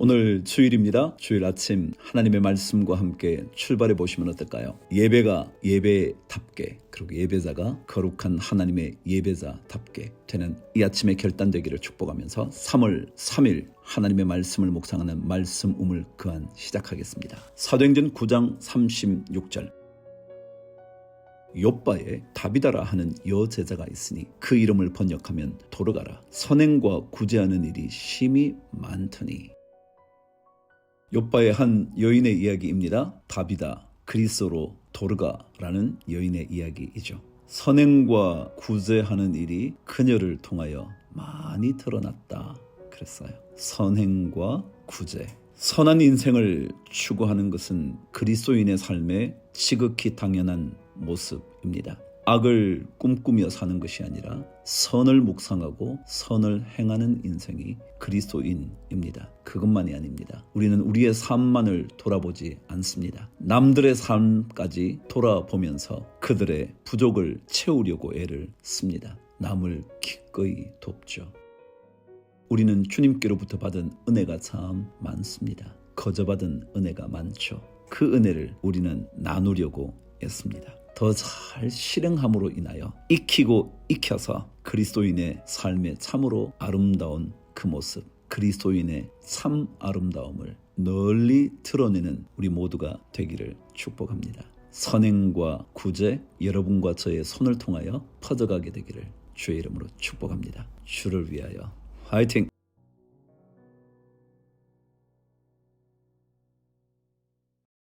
오늘 주일입니다. 주일 아침 하나님의 말씀과 함께 출발해 보시면 어떨까요? 예배가 예배답게 그리고 예배자가 거룩한 하나님의 예배자답게 되는 이 아침의 결단되기를 축복하면서 3월 3일 하나님의 말씀을 묵상하는 말씀 우물 그한 시작하겠습니다. 사도행전 9장 36절 요바에 다비다라 하는 여제자가 있으니 그 이름을 번역하면 도르가라 선행과 구제하는 일이 심히 많더니 요바의 한 여인의 이야기입니다. 다비다 그리스로 도르가라는 여인의 이야기이죠. 선행과 구제하는 일이 그녀를 통하여 많이 드러났다 그랬어요. 선행과 구제 선한 인생을 추구하는 것은 그리스도인의 삶의 지극히 당연한 모습입니다. 악을 꿈꾸며 사는 것이 아니라 선을 묵상하고 선을 행하는 인생이 그리스도인입니다. 그것만이 아닙니다. 우리는 우리의 삶만을 돌아보지 않습니다. 남들의 삶까지 돌아보면서 그들의 부족을 채우려고 애를 씁니다. 남을 기꺼이 돕죠. 우리는 주님께로부터 받은 은혜가 참 많습니다. 거저 받은 은혜가 많죠. 그 은혜를 우리는 나누려고 애씁니다. 더 잘 실행함으로 인하여 익히고 익혀서 그리스도인의 삶의 참으로 아름다운 그 모습, 그리스도인의 참 아름다움을 널리 드러내는 우리 모두가 되기를 축복합니다. 선행과 구제 여러분과 저의 손을 통하여 퍼져가게 되기를 주의 이름으로 축복합니다. 주를 위하여 화이팅!